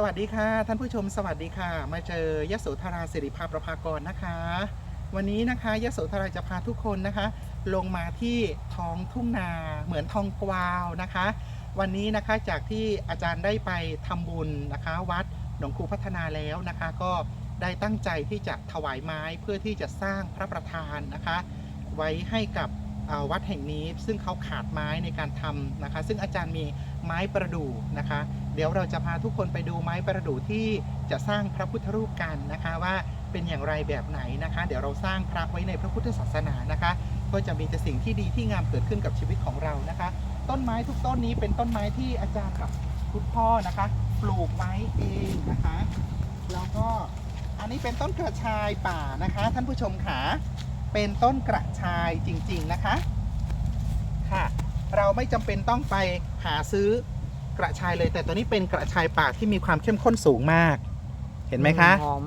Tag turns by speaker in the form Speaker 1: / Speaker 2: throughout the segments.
Speaker 1: สวัสดีค่ะ ท่านผู้ชมสวัสดีค่ะ มาเจอยโสธราสิริภาประภากรนะคะ วันนี้นะคะยโสธราจะพาทุกคนนะคะ ลงมาที่ท้องทุ่งนาเหมือนทองกวาวนะคะ วันนี้นะคะจากที่อาจารย์ได้ไปทำบุญนะคะ วัดหนองคูพัฒนาแล้วนะคะ ก็ได้ตั้งใจที่จะถวายไม้เพื่อที่จะสร้างพระประธานนะคะ ไว้ให้กับวัดแห่งนี้ซึ่งเขาขาดไม้ในการทำนะคะ ซึ่งอาจารย์มีไม้ประดู่นะคะ เดี๋ยวเราจะพาทุกคนไปดูไม้ประดู่ที่จะสร้างพระพุทธรูปกันนะคะว่าเป็นอย่างไรแบบไหนนะคะ เดี๋ยวเราสร้างพระไว้ในพระพุทธศาสนานะคะ ก็จะมีแต่สิ่งที่ดีที่งามเกิดขึ้นกับชีวิตของเรานะคะ ต้นไม้ทุกต้นนี้เป็นต้นไม้ที่อาจารย์กับคุณพ่อนะคะ ปลูกไว้เองนะคะแล้วก็อันนี้เป็นต้นกระชายป่านะคะ ท่านผู้ชมค่ะเป็นต้นกระชายจริง ๆนะคะค่ะ เราไม่จำเป็นต้องไปหาซื้อ กระชายเลย แต่ตัวนี้เป็นกระชายป่าที่มีความเข้มข้นสูงมาก เห็นไหมคะ
Speaker 2: หอม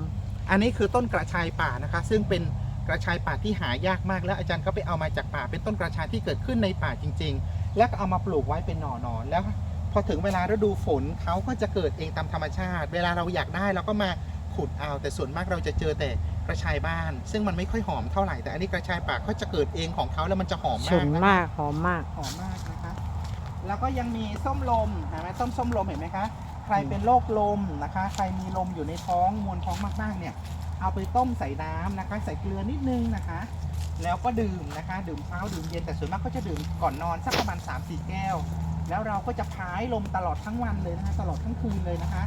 Speaker 1: อันนี้คือต้นกระชายป่านะคะ ซึ่งเป็นกระชายป่าที่หายากมาก แล้วอาจารย์ก็ไปเอามาจากป่า เป็นต้นกระชายที่เกิดขึ้นในป่าจริง ๆ แล้วก็เอามาปลูกไว้เป็นหน่อๆแล้วพอถึงเวลาฤดูฝนเขาก็จะเกิดเองตามธรรมชาติ เวลาเราอยากได้เราก็มาขุดเอา แต่ส่วนมากเราจะเจอแต่กระชายบ้าน ซึ่งมันไม่ค่อยหอมเท่าไหร่แต่อันนี้กระชายป่าเขาจะเกิดเองของเขาแล้วมันจะหอม
Speaker 2: ฉุ
Speaker 1: มาก
Speaker 2: น
Speaker 1: นะคะ
Speaker 2: มากหอมมาก
Speaker 1: หอมมากนะคะ แล้วก็ยังมีส้มลมเห็นไหมส้มส้มลมเห็นไหมคะ ใครเป็นโรคลมนะคะ ใครมีลมอยู่ในท้องมวลท้องมากๆเนี่ย เอาไปต้มใส่น้ำนะคะ ใส่เกลือนิดนึงนะคะ แล้วก็ดื่มนะคะ ดื่มเช้าดื่มเย็นแต่ส่วนมากก็จะดื่มก่อนนอนสักประมาณ3-4แก้ว แล้วเราก็จะพายลมตลอดทั้งวันเลยนะคะ ตลอดทั้งคืนเลยนะคะ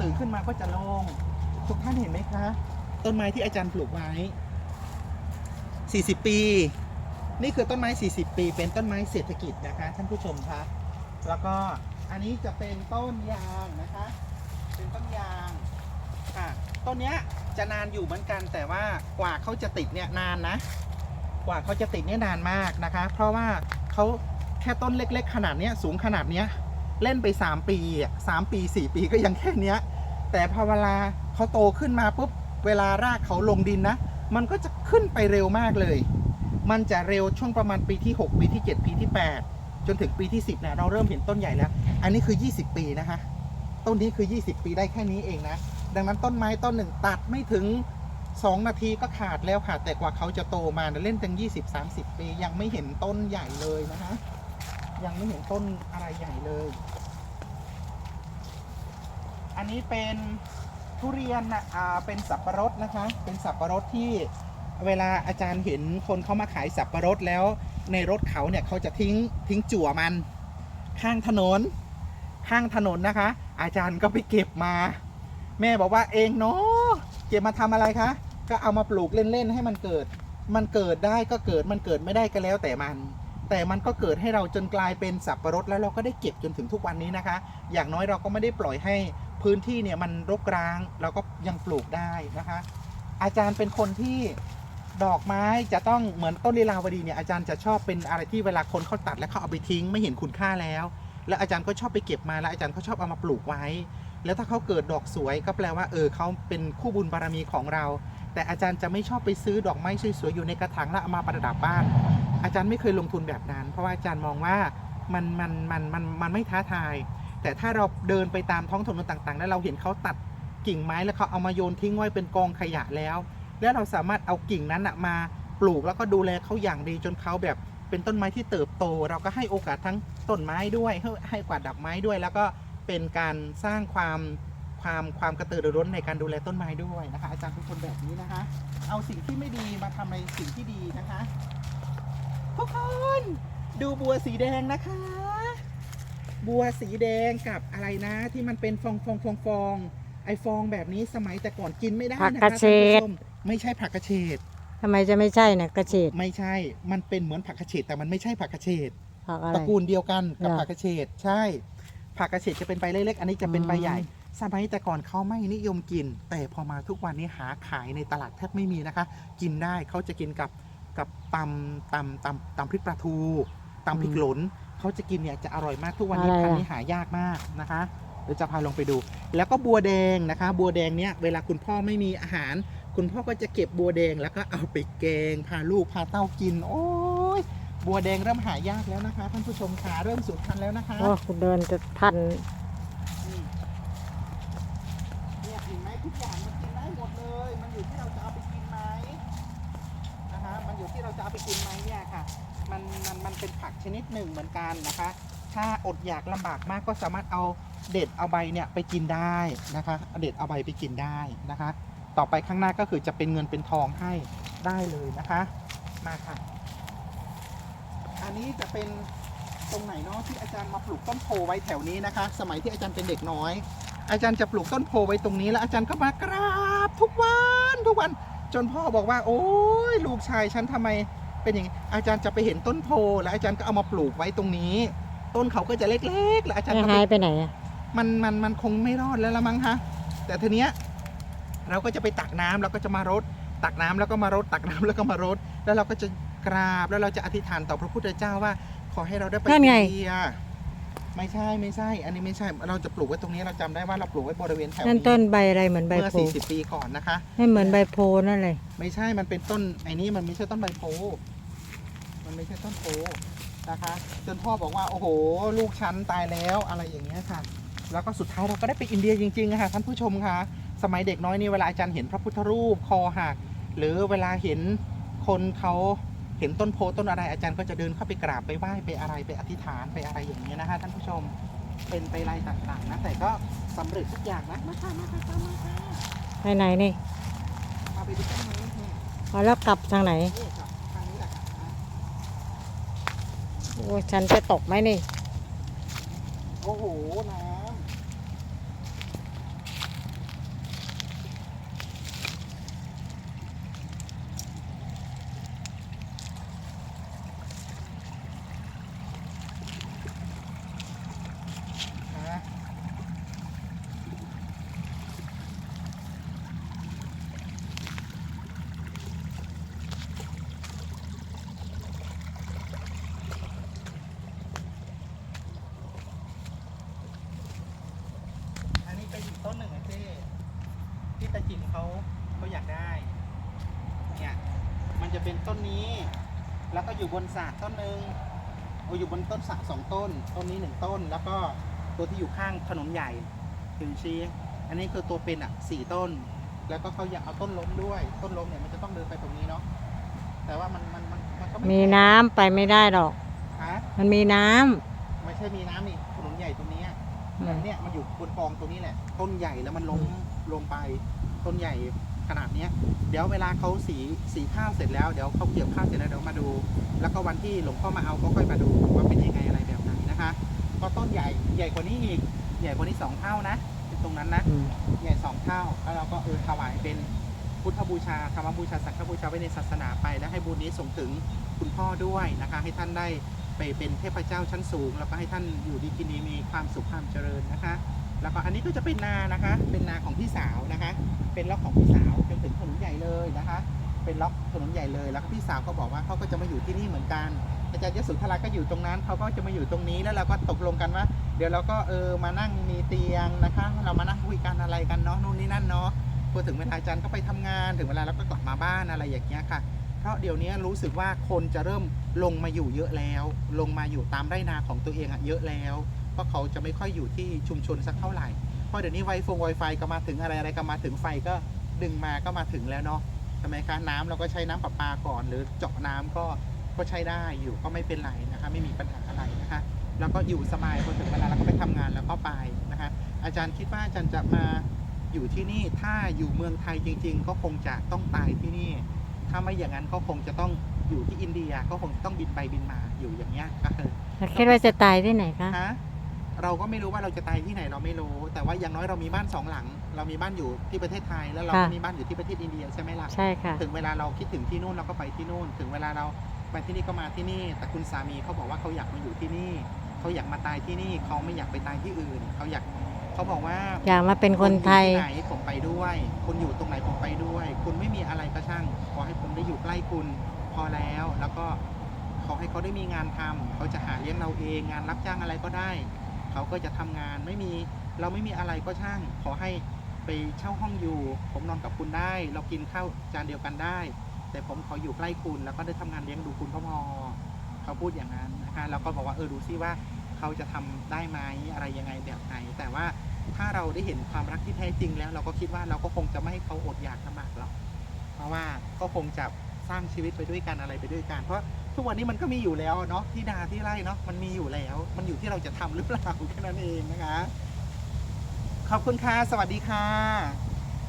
Speaker 1: ตื่นขึ้นมาก็จะโล่งทุกท่านเห็นไหมคะ ต้นไม้ที่อาจารย์ปลูกไว้ 40 ปี นี่คือต้นไม้ 40 ปี เป็นต้นไม้เศรษฐกิจนะคะท่านผู้ชมคะแล้วก็อันนี้จะเป็นต้นยางนะคะ เป็นต้นยางค่ะต้นเนี้ยจะนานอยู่เหมือนกัน แต่ว่ากว่าเขาจะติดเนี่ยนานนะ กว่าเขาจะติดเนี่ยนานมากนะคะ เพราะว่าเขาแค่ต้นเล็ก ๆ ขนาดเนี้ยสูงขนาดเนี้ยเล่นไป 3 ปีอะสามปี 4 ปีก็ยังแค่เนี้ย แต่พอเวลาเขาโตขึ้นมาปุ๊บเวลารากเขาลงดินนะ มันก็จะขึ้นไปเร็วมากเลย มันจะเร็วช่วงประมาณปีที่ 6 ปีที่ 7 ปีที่ 8 จนถึงปีที่ 10เนี่ยเราเริ่มเห็นต้นใหญ่แล้ว อันนี้คือ 20 ปีนะคะต้นนี้คือ 20 ปีได้แค่นี้เองนะ ดังนั้นต้นไม้ต้นหนึ่งตัดไม่ถึง 2 นาทีก็ขาดแล้วค่ะ แต่กว่าเขาจะโตมาเนี่ยเล่นตั้ง20 30 ปี ยังไม่เห็นต้นใหญ่เลยนะคะยังไม่เห็นต้นอะไรใหญ่เลย อันนี้เป็นทุเรียนนะอ่าเป็นสับปะรดนะคะ เป็นสับปะรดที่ เวลาอาจารย์เห็นคนเขามาขายสับปะรดแล้ว ในรถเขาเนี่ยเขาจะทิ้งทิ้งจั่วมัน ข้างถนน ข้างถนนนะคะ อาจารย์ก็ไปเก็บมา แม่บอกว่าเองเนาะเก็บมาทำอะไรคะ ก็เอามาปลูกเล่นๆให้มันเกิด มันเกิดได้ก็เกิดมันเกิดไม่ได้ก็แล้วแต่มัน แต่มันก็เกิดให้เราจนกลายเป็นสับปะรดแล้วเราก็ได้เก็บจนถึงทุกวันนี้นะคะ อย่างน้อยเราก็ไม่ได้ปล่อยให้พื้นที่เนี่ยมันรกร้างเราก็ยังปลูกได้นะคะ อาจารย์เป็นคนที่ ดอกไม้จะต้องเหมือนต้นลีลาวดีเนี่ยอาจารย์จะชอบเป็นอะไรที่เวลาคนเขาตัดแล้วเขาเอาไปทิ้งไม่เห็นคุณค่าแล้ว แล้วอาจารย์ก็ชอบไปเก็บมาแล้วอาจารย์ก็ชอบเอามาปลูกไว้ แล้วถ้าเขาเกิดดอกสวยก็แปลว่าเออเขาเป็นคู่บุญบารมีของเรา แต่อาจารย์จะไม่ชอบไปซื้อดอกไม้สวยๆอยู่ในกระถางแล้วเอามาประดับบ้าน อาจารย์ไม่เคยลงทุนแบบนั้น เพราะว่าอาจารย์มองว่ามันมันมันมันมันไม่ท้าทาย แต่ถ้าเราเดินไปตามท้องถนนต่างๆ แล้วเราเห็นเขาตัดกิ่งไม้แล้วเขาเอามาโยนทิ้งไว้เป็นกองขยะแล้ว แล้วเราสามารถเอากิ่งนั้นนะมาปลูกแล้วก็ดูแลเขาอย่างดีจนเขาแบบเป็นต้นไม้ที่เติบโต เราก็ให้โอกาสทั้งต้นไม้ด้วยให้ให้กวาดดอกไม้ด้วย แล้วก็เป็นการสร้างความความความกระตือรือร้นในการดูแลต้นไม้ด้วยนะคะ อาจารย์เป็นคนแบบนี้นะคะ เอาสิ่งที่ไม่ดีมาทำในสิ่งที่ดีนะคะทุกคนดูบัวสีแดงนะคะ บัวสีแดงกับอะไรนะ ที่มันเป็นฟองฟองฟองฟองไอฟองแบบนี้สมัยแต่ก่อนกินไม่ได้
Speaker 2: ผัก
Speaker 1: นะ
Speaker 2: ก
Speaker 1: คะ
Speaker 2: ระ
Speaker 1: ท่าน
Speaker 2: เฉ
Speaker 1: ผู้
Speaker 2: ด
Speaker 1: ชม ไม่ใช่ผักกระเฉด
Speaker 2: ทำไมจะไม่ใช่นะกระเฉด
Speaker 1: ไม่ใช่ มันเป็นเหมือนผักกระเฉดแต่มันไม่ใช่ผักกระเฉด
Speaker 2: ผักอะไร
Speaker 1: ตระกูลเดียวกันกับ
Speaker 2: เหรอ
Speaker 1: ผักกระเฉดใช่ ผักกระเฉดจะเป็นใบเล็กๆ อันนี้จะเป็นใบใหญ่สมัยแต่ก่อนเขาไม่นิยมกิน แต่พอมาทุกวันนี้หาขายในตลาดแทบไม่มีนะคะ กินได้เขาจะกินกับกับตำตำตำตำพริกปลาทูตำพริกหลนเขาจะกินเนี่ยจะอร่อยมากทุกวันนี้
Speaker 2: อะไร
Speaker 1: พัน
Speaker 2: อะ
Speaker 1: ธุ์นี้หายากมากนะคะเดี๋ยวจะพาลงไปดู แล้วก็บัวแดงนะคะ บัวแดงเนี่ยเวลาคุณพ่อไม่มีอาหาร คุณพ่อก็จะเก็บบัวแดงแล้วก็เอาไปแกง พาลูกพาเต้ากิน โอ้ยบัวแดงเริ่มหายากแล้วนะคะ ท่านผู้ชมขาเริ่มสูญพันธุ์แล้วนะคะ
Speaker 2: โอ้คุณเดินจะทัน
Speaker 1: นี่ทุกอย่างมันกินได้หมดเลย มันอยู่ที่เราจะเอาไปกินไหมนะฮะมันอยู่ที่เราจะเอาไปกินไหมเนี่ยค่ะ มันมันมันเป็นผักชนิดหนึ่งเหมือนกันนะคะ ถ้าอดอยากลำบากมากก็สามารถเอาเด็ดเอาใบเนี่ยไปกินได้นะคะเอาเด็ดเอาใบไปกินได้นะคะ ต่อไปข้างหน้าก็คือจะเป็นเงินเป็นทองให้ได้เลยนะคะมาค่ะ อันนี้จะเป็นตรงไหนเนาะที่อาจารย์มาปลูกต้นโพไว้แถวนี้นะคะ สมัยที่อาจารย์เป็นเด็กน้อย อาจารย์จะปลูกต้นโพไว้ตรงนี้แล้วอาจารย์ก็มากราบทุกวันทุกวันจนพ่อบอกว่า โอ้ยลูกชายฉันทำไมเป็นอย่างนี้อาจารย์จะไปเห็นต้นโพแล้วอาจารย์ก็เอามาปลูกไว้ตรงนี้ ต้นเขาก็จะเล็กๆ แล้วอาจารย์ก็ไป
Speaker 2: หายไปไหนอะ
Speaker 1: มันมันมันคงไม่รอดแล้วละมั้งคะแต่ทีเนี้ย เราก็จะไปตักน้ำแล้วก็จะมารดตักน้ำแล้วก็มารดตักน้ำแล้วก็มารดแล้วเราก็จะกราบแล้วเราจะอธิษฐานต่อพระพุทธเจ้าว่า ขอให้เราได้ไป
Speaker 2: นั่นไง
Speaker 1: อินเดียไม่ใช่ไม่ใช่ อันนี้ไม่ใช่เราจะปลูกไว้ตรงนี้เราจำได้ว่าเราปลูกไว้บริเวณแถว
Speaker 2: นั่น
Speaker 1: นี้
Speaker 2: ต้นใบอะไรเหมือนใบ
Speaker 1: เมื่อ
Speaker 2: โพ
Speaker 1: 40 ปีก่อนนะคะ
Speaker 2: ไม่เหมือนใบโพนั่นเลย
Speaker 1: ไม่ใช่ มันเป็นต้นไอ้นี่มันไม่ใช่ต้นใบโพมันไม่ใช่ต้นโพนะคะ จนพ่อบอกว่า โอ้โห ลูกฉันตายแล้วอะไรอย่างเงี้ยค่ะ แล้วก็สุดท้ายเราก็ได้ไปอินเดียจริงๆอะค่ะท่านผู้ชมค่ะ สมัยเด็กน้อยนี่เวลาอาจารย์เห็นพระพุทธรูปคอหักหรือเวลาเห็นคนเขาเห็นต้นโพต้นอะไรอาจารย์ก็จะเดินเข้าไปกราบไปไหว้ไปอะไรไปอธิษฐานไปอะไรอย่างเงี้ยนะคะท่านผู้ชมเป็นไปอะไรต่างๆนะแต่ก็สำเร็จทุกอย่างนะมาค่ะมาค่ะตามมาค่ะ
Speaker 2: ไปไหนนี่
Speaker 1: มาไปดูต้นไม้เนี่ย
Speaker 2: เอาแล้วกลับทางไหน
Speaker 1: นี่ครับทางนี้แหละครับ
Speaker 2: โอ้ยฉันจะตกไหมนี่
Speaker 1: โอ้โหน้ำนะอันนี้เป็นอีกต้นหนึ่งอะเจ้ที่ตาจิมเขาเขาอยากได้ เนี่ย มันจะเป็นต้นนี้ แล้วก็อยู่บนสระต้นหนึ่งโอ้อยู่บนต้นสระสองต้น ต้นนี้หนึ่งต้น แล้วก็ตัวที่อยู่ข้างถนนใหญ่ถึงชี้อันนี้คือตัวเป็นอะสี่ต้น แล้วก็เขาอยากเอาต้นล้มด้วย ต้นล้มเนี่ยมันจะต้องเดินไปตรงนี้เนาะ แต่ว่ามันมันมันมันก็ไมี
Speaker 2: น้ำไปไม่ได้หรอก
Speaker 1: ฮะ
Speaker 2: มันมีน้ำ
Speaker 1: ไม่ใช่มีน้ำนี่ถนนใหญ่ตรงนี้อะ
Speaker 2: อืม
Speaker 1: เนี่ยมันอยู่บนกองตรงนี้แหละ ต้นใหญ่แล้วมันล้มลงไป ต้นใหญ่ ขนาดเนี้ยเดี๋ยวเวลาเขาสีสีข้าวเสร็จแล้ว เดี๋ยวเขาเกี่ยวข้าวเสร็จแล้วเดี๋ยวมาดู แล้วก็วันที่หลวงพ่อมาเอาก็ค่อยมาดูว่าเป็นยังไงอะไรแบบไหนนะคะก็ต้นใหญ่ใหญ่กว่านี้อีกใหญ่กว่านี้สองเท่านะตรงนั้นนะ
Speaker 2: อืม
Speaker 1: ใหญ่สองเท่าแล้วเราก็เออถวายเป็นพุทธบูชาธรรมบูชาสังฆบูชาไว้ในศาสนาไป และให้บุญนี้ส่งถึงคุณพ่อด้วยนะคะ ให้ท่านได้ไปเป็นเทพเจ้าชั้นสูง แล้วก็ให้ท่านอยู่ดีกินดีมีความสุขความเจริญนะคะ แล้วก็อันนี้ก็จะเป็นนานะคะ เป็นนาของพี่สาวนะคะ เป็นล็อกของพี่สาวจนถึงถนนใหญ่เลยนะคะ เป็นล็อกถนนใหญ่เลยแล้วก็พี่สาวก็บอกว่าเขาก็จะมาอยู่ที่นี่เหมือนกันอาจารย์ยศุธราก็อยู่ตรงนั้นเขาก็จะมาอยู่ตรงนี้แล้วเราก็ตกลงกันว่า เดี๋ยวเราก็เออมานั่งมีเตียงนะคะ เรามานั่งคุยกันอะไรกันเนาะนู่นนี่นั่นเนาะพอถึงเวลาอาจารย์ก็ไปทำงานถึงเวลาเราก็กลับมาบ้านอะไรอย่างเงี้ยค่ะ ราะเดี๋ยวนี้รู้สึกว่าคนจะเริ่มลงมาอยู่เยอะแล้ว ลงมาอยู่ตามไร่นาของตัวเองอะเยอะแล้ว เพราะเขาจะไม่ค่อยอยู่ที่ชุมชนสักเท่าไหร่ เพราะเดี๋ยวนี้ไวฟงไวไฟก็มาถึงอะไรอะไรก็มาถึงไฟก็ดึงมาก็มาถึงแล้วเนาะใช่ไหมคะน้ำเราก็ใช้น้ำประปาก่อน หรือเจาะน้ำก็ก็ใช้ได้อยู่ก็ไม่เป็นไรนะคะไม่มีปัญหาอะไรนะคะแล้วก็อยู่สบายพอถึงเวลาเราก็ไปทำงานแล้วก็ไปนะคะอาจารย์คิดว่าอาจารย์จะมาอยู่ที่นี่ถ้าอยู่เมืองไทยจริง ๆ ก็คงจะต้องตายที่นี่ ถ้าไม่อย่างนั้นก็คงจะต้องอยู่ที่อินเดียก็คงต้องบินไปบินมาอยู่อย่างเงี้ยก็คือ
Speaker 2: แล้วคิดว่าจะตายที่ไหนคะ
Speaker 1: ฮะเราก็ไม่รู้ว่าเราจะตายที่ไหนเราไม่รู้ แต่ว่าอย่างน้อยเรามีบ้านสองหลัง เรามีบ้านอยู่ที่ประเทศไทย แล้วเราก็มีบ้านอยู่ที่ประเทศอินเดียใช่ไหมล่ะ
Speaker 2: ใช่ค่ะ
Speaker 1: ถึงเวลาเราคิดถึงที่นู่นเราก็ไปที่นู่น ถึงเวลาเราไปที่นี่ก็มาที่นี่ แต่คุณสามีเขาบอกว่าเขาอยากมาอยู่ที่นี่เขาอยากมาตายที่นี่เขาไม่อยากไปตายที่อื่นเขาอยาก เขาบอกว่า
Speaker 2: อยากมาเป็นคนไทย
Speaker 1: ณอยู่ที่ไหนผมไปด้วย คุณอยู่ตรงไหนผมไปด้วย คุณไม่มีอะไรก็ช่างขอให้ผมได้อยู่ใกล้คุณพอแล้ว แล้วก็ขอให้เขาได้มีงานทำเขาจะหาเลี้ยงเราเองงานรับจ้างอะไรก็ได้ เขาก็จะทำงานไม่มีเราไม่มีอะไรก็ช่าง ขอให้ไปเช่าห้องอยู่ ผมนอนกับคุณได้ เรากินข้าวจานเดียวกันได้ แต่ผมขออยู่ใกล้คุณแล้วก็ได้ทำงานเลี้ยงดูคุณก็พอเขาพูดอย่างนั้นนะคะเราก็บอกว่าเออดูซิว่า เขาจะทำได้ไหมอะไรยังไงแบบไหน แต่ว่าถ้าเราได้เห็นความรักที่แท้จริงแล้ว เราก็คิดว่าเราก็คงจะไม่ให้เขาอดอยากลำบากหรอกเพราะว่าก็คงจะสร้างชีวิตไปด้วยกันอะไรไปด้วยกัน เพราะทุกวันนี้มันก็มีอยู่แล้วเนาะที่นาที่ไร่เนาะมันมีอยู่แล้ว มันอยู่ที่เราจะทำหรือเปล่าแค่นั้นเองนะคะ ขอบคุณค่ะ สวัสดีค่ะ